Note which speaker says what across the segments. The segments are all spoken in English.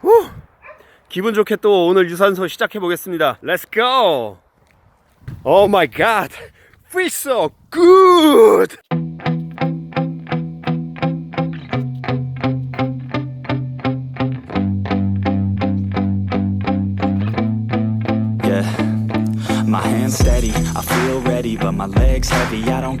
Speaker 1: 후! 기분 좋게 또 오늘 유산소 시작해 보겠습니다. Let's go! Oh my god! Feels so good!
Speaker 2: Yeah. My hands steady, I feel ready, but my legs heavy, I don't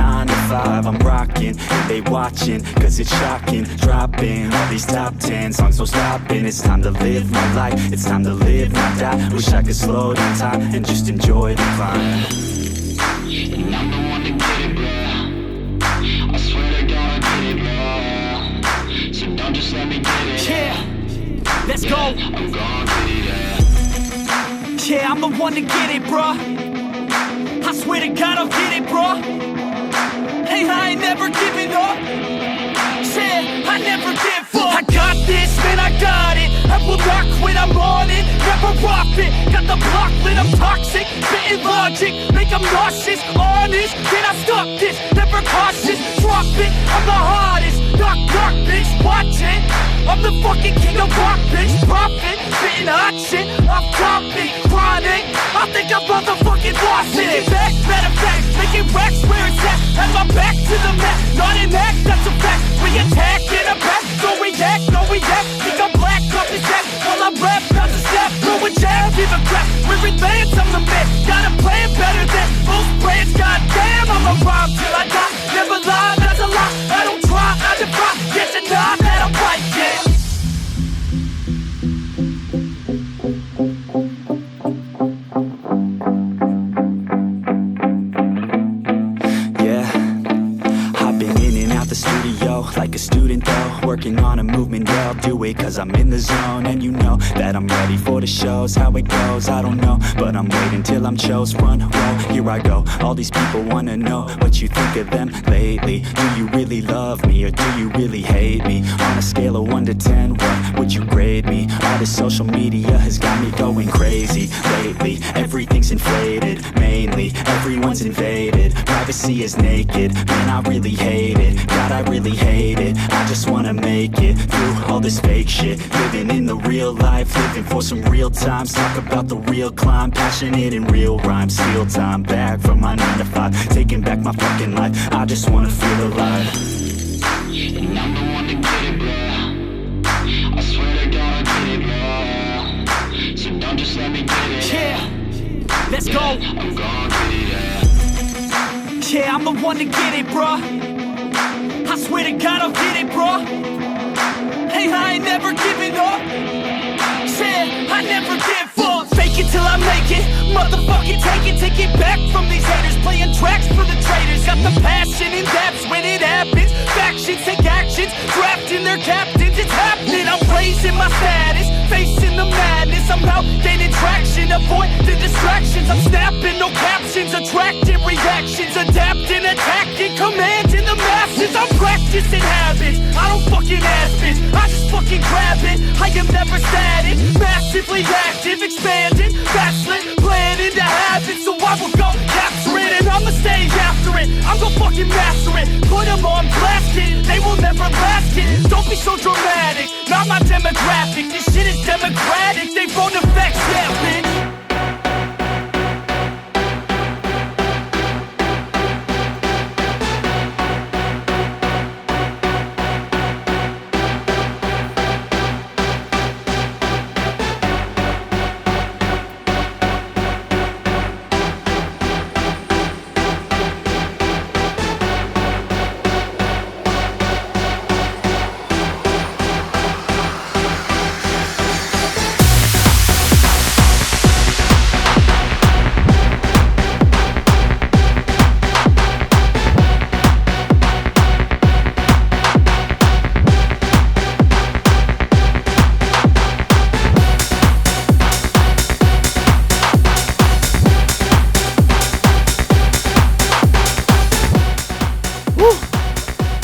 Speaker 2: 9 to 5, I'm rocking, they watching, cause it's shocking. Dropping all these top 10 songs, no stopping. It's time to live my life, it's time to live, not die. Wish I could slow down time and just enjoy the climb.
Speaker 3: And I'm the one to get it, bro. I swear to God, I get it, bro. So don't just let me get it.
Speaker 4: Yeah, let's go.
Speaker 3: I'm. Yeah,
Speaker 4: I'm the one to get it, bruh. I swear to God, I'll get it, bruh. Hey, I ain't never giving up. Yeah, I never give up. I got this, man, I got it. I will not quit, I'm on it. Never profit. Got the block lit, I'm toxic. Spitting logic, make them nauseous. Honest, can I stop this? Never cautious, drop it. I'm the hardest. Knock, knock, bitch, watch it. I'm the fucking king of rock, bitch. Profit, spitting hot shit. Off topic, chronic. I think I'm motherfucking lost it. Back, better facts. Making racks where it's at. Have my back
Speaker 2: cause I'm in the zone, and you know that I'm ready for the shows. How it goes, I don't know, but I'm waiting till I'm chose. Front row, here I go. All these people wanna know what you think of them lately. Do you really love me or do you really hate me? On a scale of one to ten, what would you this social media has got me going crazy lately. Everything's inflated, mainly everyone's invaded. Privacy is naked, man, I really hate it. God, I really hate it. I just wanna make it through all this fake shit. Living in the real life, living for some real times. Talk about the real climb, passionate in real rhymes. Steal time back from my 9 to 5, taking back my fucking life. I just wanna feel alive.
Speaker 3: And I'm the one to get it, bro.
Speaker 4: Yeah, let's go.
Speaker 3: Yeah,
Speaker 4: I'm the one to get it, bruh. I swear to God, I'll get it, bruh. Hey, I ain't never giving up. Yeah, I never give up. Fake it till I make it. Motherfucking take it, I'm gaining traction, avoid the distractions. I'm snapping, no captions, attracting reactions, adapting, attacking, commanding the masses. I'm practicing habits. I don't fucking ask bitch. I just fucking grab it. I am never static, massively active, expanding, backslid, planning to have it. So I will go capture it and I'ma stay after it. I'm gonna fucking master it. Put them on blast it. They will never last it. Don't be so dramatic. Not my demographic. This shit is democratic. They phone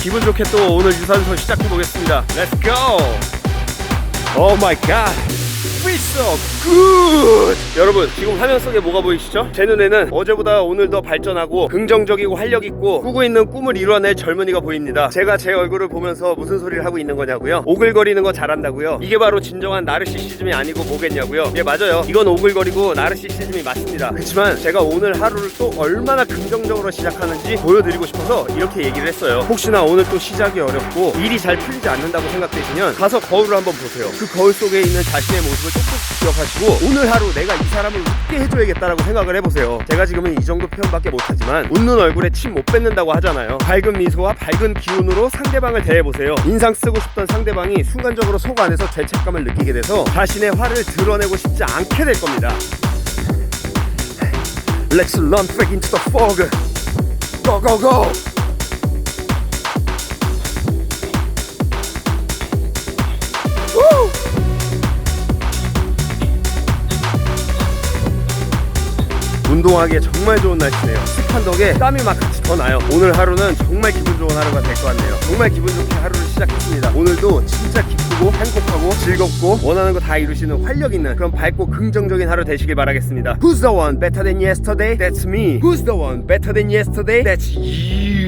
Speaker 1: 기분 좋게 또 오늘 유산소 시작해 보겠습니다. Let's go! Oh my god! So good! 여러분 지금 화면 속에 뭐가 보이시죠? 제 눈에는 어제보다 오늘 더 발전하고 긍정적이고 활력 있고 꾸고 있는 꿈을 이뤄낼 젊은이가 보입니다. 제가 제 얼굴을 보면서 무슨 소리를 하고 있는 거냐고요? 오글거리는 거 잘한다고요? 이게 바로 진정한 나르시시즘이 아니고 뭐겠냐고요? 예 맞아요. 이건 오글거리고 나르시시즘이 맞습니다. 그렇지만 제가 오늘 하루를 또 얼마나 긍정적으로 시작하는지 보여드리고 싶어서 이렇게 얘기를 했어요. 혹시나 오늘 또 시작이 어렵고 일이 잘 풀리지 않는다고 생각되시면 가서 거울을 한번 보세요. 그 거울 속에 있는 자신의 모습을 똑똑히 기억하시고 오늘 하루 내가 이 사람을 웃게 해줘야겠다라고 생각을 해보세요. 제가 지금은 이 정도 표현밖에 못하지만 웃는 얼굴에 침 못 뱉는다고 하잖아요. 밝은 미소와 밝은 기운으로 상대방을 대해보세요. 인상 쓰고 싶던 상대방이 순간적으로 속 안에서 죄책감을 느끼게 돼서 자신의 화를 드러내고 싶지 않게 될 겁니다. Let's run back into the fog. Go go go. Woo! 운동하기에 정말 좋은 날씨네요. 습한 덕에 땀이 막 같이 더 나요. 오늘 하루는 정말 기분 좋은 하루가 될 것 같네요. 정말 기분 좋게 하루를 시작했습니다. 오늘도 진짜 기쁘고 행복하고 즐겁고 원하는 거 다 이루시는 활력 있는 그런 밝고 긍정적인 하루 되시길 바라겠습니다. Who's the one better than yesterday? That's me. Who's the one better than yesterday? That's you.